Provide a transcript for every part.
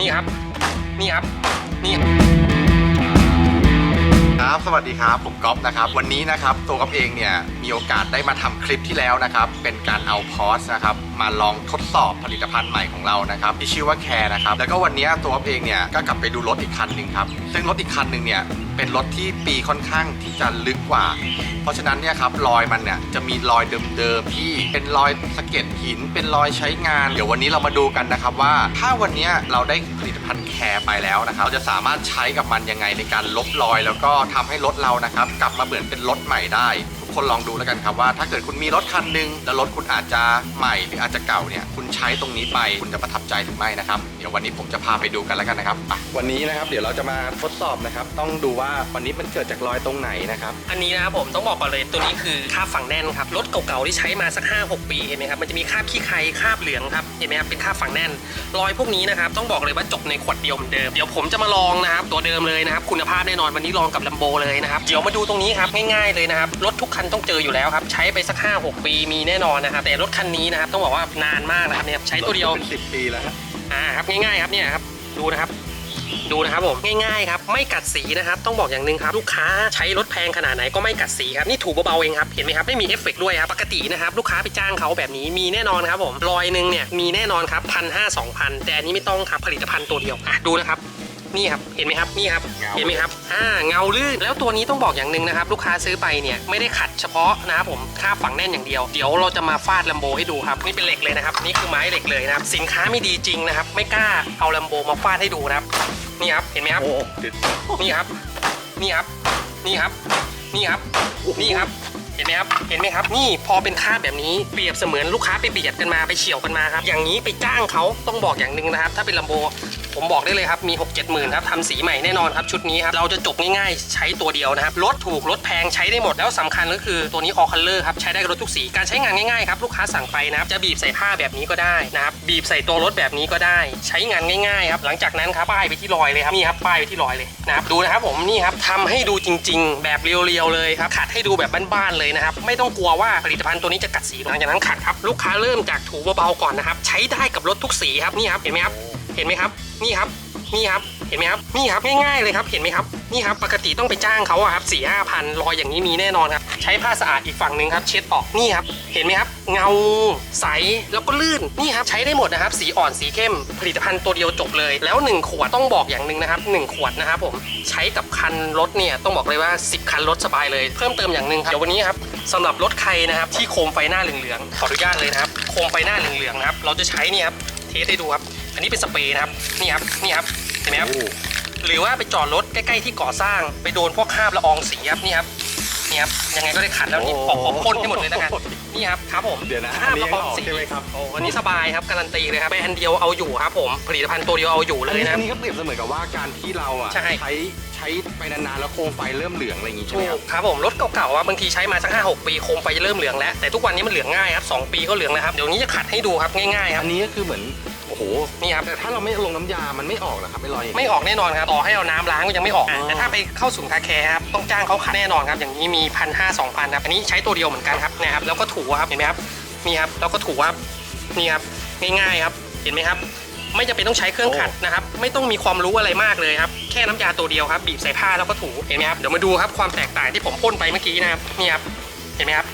นี่ครับ นี่ครับ นี่ ครับ สวัสดีครับ ผมก๊อฟนะครับ วันนี้นะครับ ตัวก๊อฟเองเนี่ย มีโอกาสได้มาทำคลิปที่แล้วนะครับ เป็นการเอาพอสนะครับ มาลองทดสอบผลิตภัณฑ์ใหม่ของเรานะครับ ที่ชื่อว่าแคร์นะครับ แล้วก็วันนี้ตัวก๊อฟเองเนี่ย ก็กลับไปดูรถอีกคันหนึ่งครับ ซึ่งรถอีกคันหนึ่งเนี่ย เป็นรถที่ปีค่อนข้างที่จะลึกกว่า เพราะฉะนั้นเนี่ยครับ รอยมันเนี่ย จะมีรอยเดิมๆที่เป็นรอยสะเก็ดหิน เป็นรอยใช้งาน เดี๋ยววันนี้เรามาดูกันนะครับว่า ถ้าวันนี้เราได้ผลิตภัณฑ์แคร์ไปแล้วนะครับ เราจะสามารถใช้กับมันยังไงในการลบรอยแล้วก็ทำให้รถเรานะครับ กลับมาเหมือนเป็นรถใหม่ได้ ทุกคนลองดูแล้วกันครับว่า ถ้าเกิดคุณมีรถคันหนึ่งแล้วรถคุณอาจจะใหม่หรืออาจจะเก่าเนี่ยคุณใช้ตรงนี้ไปคุณจะประทับใจหรือไม่นะครับเดี๋ยววันนี้ผมจะพาไปดูกันแล้วกันนะครับวันนี้นะครับเดี๋ยวเราจะมาทดสอบนะครับ ต้องดูว่าวันนี้มันเกิดจากรอยตรงไหนนะครับอันนี้นะครับผมต้องบอกก่อนเลยตัวนี้คือคราบฝังแน่นครับรถเก่าๆที่ใช้มาสัก 5 6 ปีเห็นไหมครับมันจะมีคราบขี้ใครคราบเหลืองครับเห็นไหมครับเป็นคราบฝังแน่น รอยพวกนี้นะครับต้องบอกเลยว่าจบในขวดเดียวเหมือนเดิมเดี๋ยวผมจะมาลองนะครับตัวเดิมเลยนะครับคุณภาพแน่นอนวันนี้ลองกับลัมโบเลยนะครับ เดี๋ยวมาดูตรงนี้ครับง่ายๆเลยนะครับรถทุกคันต้องเจออยู่แล้วครับใช้ไปสัก 5 6 ปีมีแน่นอนนะครับแต่รถคันนี้นะครับต้องบอกว่านานมากนะครับเนี่ยใช้ตัวเดียวเป็นสิบปีแล้วฮะอ่าครับง่ายๆครับเนี่ยครับดูนะครับดูนะครับผมง่ายๆครับไม่กัดสีนะครับต้องบอกอย่างหนึ่งครับลูกค้าใช้รถแพงขนาดไหนก็ไม่กัดสีครับนี่ถูเบาๆเองครับเห็นไหมครับไม่มีเอฟเฟกต์ด้วยครับปกตินะครับลูกค้าไปจ้างเขาแบบนี้มีแน่นอนครับผมรอยหนึ่งเนี่ยมีแน่นอนครับพันห้าสองพันแต่อันนี้ไม่ต้องครับผลิตภัณฑ์ตัวเดียวอะดูนะครับ นี่ครับเห็นไหมครับนี่ครับเงา เห็นไหมครับอ่าเงาลื่นแล้วตัวนี้ต้องบอกอย่างหนึ่งนะครับ ลูกค้าซื้อไปเนี่ยไม่ได้ขัดเฉพาะนะครับผมค่าบฝังแน่นอย่างเดียวเดี๋ยวเราจะมาฟาดลัมโบให้ดูครับนี่เป็นเหล็กเลยนะครับนี่คือไม้เหล็กเลยนะครับสินค้าไม่ดีจริงนะครับ ไม่กล้าเอาลัมโบมาฟาดให้ดูนะครับนี่ครับเห็นไหมครับ โอ้เดี๋ยวนี่ครับ นี่ครับ นี่ครับ นี่ครับ นี่ครับ เห็นไหมครับ เห็นไหมครับ นี่พอเป็นค่าบแบบนี้ เปรียบเสมือนลูกค้าไปเบียดกันมาไปเฉียวกันมาครับ อย่างนี้ไปจ้างเขาต้องบอกอย่างหนึ่งนะครับ ถ้าเป็นลัมโบ ผมบอกได้เลยครับมี 6 7หมื่นครับทำสีใหม่แน่นอนครับชุดนี้ครับเราจะจบง่ายๆ ใช้ตัวเดียวนะครับรถถูกรถแพงใช้ได้หมดแล้วสำคัญก็คือตัวนี้ all color ครับใช้ได้กับรถทุกสีการใช้งานง่ายๆครับลูกค้าสั่งไปนะครับจะบีบใส่ผ้าแบบนี้ก็ได้นะครับบีบใส่ตัวรถแบบนี้ก็ได้ ใช้งานง่ายๆครับหลังจากนั้นครับป้ายไปที่รอยเลยครับนี่ครับป้ายไปที่รอยเลยนะครับดูนะครับผมนี่ครับทำให้ดูจริง ๆ แบบเรียวๆเลยครับขัดให้ดูแบบบ้านๆเลยนะครับไม่ต้องกลัวว่าผลิตภัณฑ์ตัวนี้จะกัดสีหลังจากนั้นขัดครับลูกค้าเริ่มจากถูเบาๆก่อนนะครับใช้ได้กับรถทุกสีครับนี่ครับเห็นไหมครับ เห็นไหมครับ นี่ครับ นี่ครับ เห็นไหมครับ นี่ครับ ง่ายๆเลยครับ เห็นไหมครับ นี่ครับ ปกติต้องไปจ้างเขาอะครับสี่ห้าพันรอยอย่างนี้มีแน่นอนครับ ใช้ผ้าสะอาดอีกฝั่งหนึ่งครับ เช็ดออก นี่ครับ เห็นไหมครับ เงา ใส แล้วก็ลื่น นี่ครับ ใช้ได้หมดนะครับ สีอ่อน สีเข้ม ผลิตภัณฑ์ตัวเดียวจบเลย แล้ว 1 ขวดต้องบอกอย่างหนึ่งนะครับ 1 ขวดนะครับผม ใช้กับคันรถเนี่ย ต้องบอกเลยว่า 10 คันรถสบายเลย เพิ่มเติมอย่างหนึ่งครับ เดี๋ยววันนี้ครับสำหรับรถใครนะครับที่โคมไฟหน้าเหลืองๆ ขออนุญาตเลยนะครับ โคมไฟหน้าเหลืองๆนะครับ เราจะใช้นี่ครับ เทสให้ดูครับ อันนี้เป็นสเปรย์นะครับนี่ครับนี่ครับเห็นไหมครับหรือว่าไปจอดรถใกล้ๆที่ก่อสร้าง ไปโดนพวกคราบละอองสีครับนี่ครับนี่ครับยังไงก็ได้ขัดแล้วนี่ขอขอพ่นให้หมดเลยแล้วกันนี่ครับครับผมเดี๋ยวนะคราบอันนี้ละอองยังออกสีใช่ไหมครับโอ้วันนี้สบายครับการันตีเลยครับแบรนด์เดียวเอาอยู่ครับผมผลิตภัณฑ์ตัวเดียวเอาอยู่เลยนะอันนี้ก็เปรียบเสมือนกับว่าการที่เราอะใช่ใช้ใช้ไปนานๆแล้วโคมไฟเริ่มเหลืองอะไรอย่างงี้ใช่ไหมถูครับกครับผมรถเก่าๆอะบางทีใช้มาสักห้าหกปีโคมไฟจะเริ่มเหลืองแล้วแต่ทุกวันนี้มันเหลืองง่ายครับสองปีก็เหลืองแล้วครับเดี๋ยวนี้จะขัดให้ดูครับง่ายๆครัอับนนี้ก็คือเหมือน โอ้โหนี่ครับแต่ถ้าเราไม่ลงน้ำยา มันไม่ออกเหรอครับไม่ลอยอย่างไม่งี้ออกแน่นอนครับ ต่อให้เอาน้ำล้างก็ยังไม่ออก อ๋อ แต่ถ้าไปเข้าศูนย์คาแคร์ครับ ต้องจ้างเขาขัดแน่นอนครับ อย่างนี้มีพันห้าสองพันครับ อันนี้ใช้ตัวเดียวเหมือนกันครับเนะครับ แล้วก็ถูครับ เห็นไหมครับ นี่ครับ แล้วก็ถูครับ นี่ครับ ง่ายๆครับ เห็นไหมครับ ไม่จำเป็นต้องใช้เครื่องขัดนะครับ ไม่ต้องมีความรู้อะไรมากเลยครับ แค่น้ำยาตัวเดียวครับ บีบใส่ผ้าแล้วก็ถู เห็นไหมครับ เดี๋ยวมาดูครับความแตกต่างที่ผมพ่นไปเมื่อกี้นะครับ นี่ครับ เห็นไหมครับ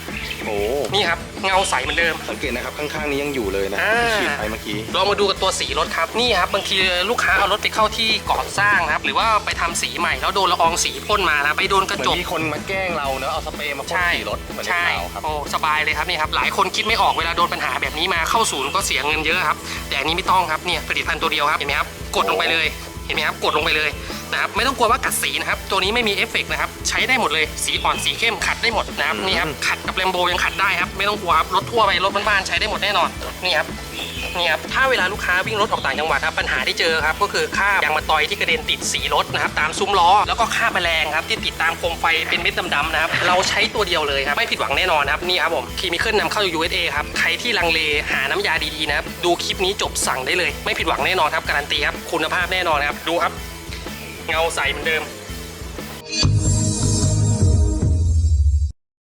โอ้นี่ครับเงาใสเหมือนเดิม สังเกตนะครับข้างๆนี้ยังอยู่เลยนะอ่า ที่ฉีดไปเมื่อกี้ ลองมาดูกับตัวสีรถครับนี่ครับบางทีลูกค้าเอารถไปเข้าที่ก่อสร้างครับหรือว่าไปทำสีใหม่แล้วโดนละอองสีพ่นมานะไปโดนกระเหมือจก นมีคนมาแกล้งเราเนอะเอาสเปรย์มาพ่นใช่สีรถเหมือนในใช่ข่าวครับ โอ้สบายเลยครับนี่ครับหลายคนคิดไม่ออกเวลาโดนปัญหาแบบนี้มาเข้าศูนย์ก็เสียเงินเยอะครับ แต่อันนี้ไม่ต้องครับเนี่ยผลิตภัณฑ์ตัวเดียวครับเห็นไหมครับกดลงไปเลยเห็นไหมครับกดลงไปเลย นะครับไม่ต้องกลัวว่ากัดสีนะครับตัวนี้ไม่มีเอฟเฟกต์นะครับใช้ได้หมดเลยสีอ่อนสีเข้มขัดได้หมดนะครับนี่ครับขัดกับแลมโบยังขัดได้ครับไม่ต้องกลัวครับรถทั่วไปรถบ้านๆใช้ได้หมดแน่นอนนี่ครับนี่ครับถ้าเวลาลูกค้าวิ่งรถออกต่างจังหวัดครับปัญหาที่เจอครับก็คือคราบยางมะตอยที่กระเด็นติดสีรถนะครับตามซุ้มล้อแล้วก็คราบแมลงครับที่ติดตามโคมไฟเป็นเม็ดดำๆนะครับเราใช้ตัวเดียวเลยครับไม่ผิดหวังแน่นอนครับนี่ครับผมคีมิเคิลนำเข้าจาก USA ครับใครที่ลังเลหาน้ำยาดีๆนะครับดูคลิปนี้จบสั่งได้เลย ไม่ผิดหวังแน่นอนครับการันตีครับคุณภาพแน่นอนครับดูครับ เงาใสเหมือนเดิม